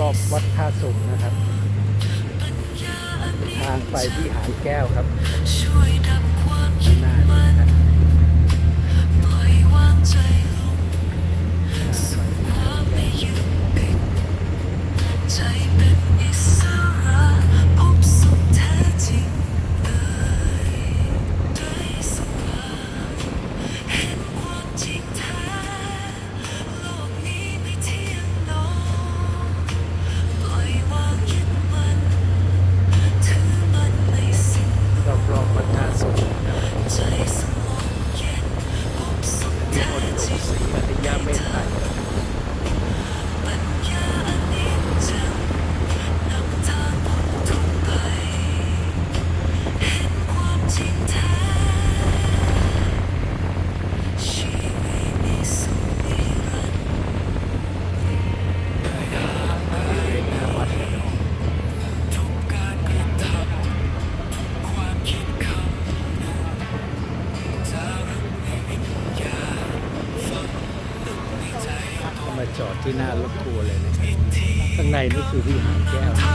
รอบวัดท่าสุงนะครับ ทางไปที่หานแก้วครับ มาจอดที่หน้ารถทัวร์เลยนะครับข้างในนี่คือวิหารแก้ว